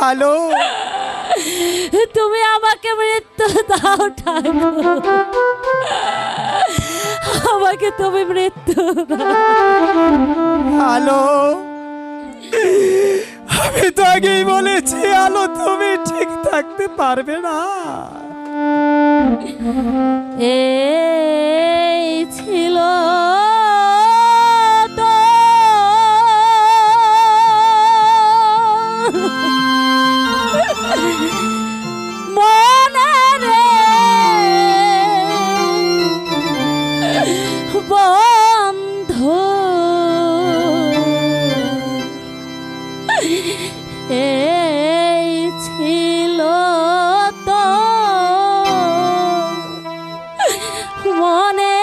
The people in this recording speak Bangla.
হ্যালো তুমি আমাকে মৃত্যু দাও ঠাকুর। আমাকে তুমি মৃত্যু দাও। আমি তো আগেই বলেছি আলো তুমি ঠিক থাকতে পারবে না। এই মনে।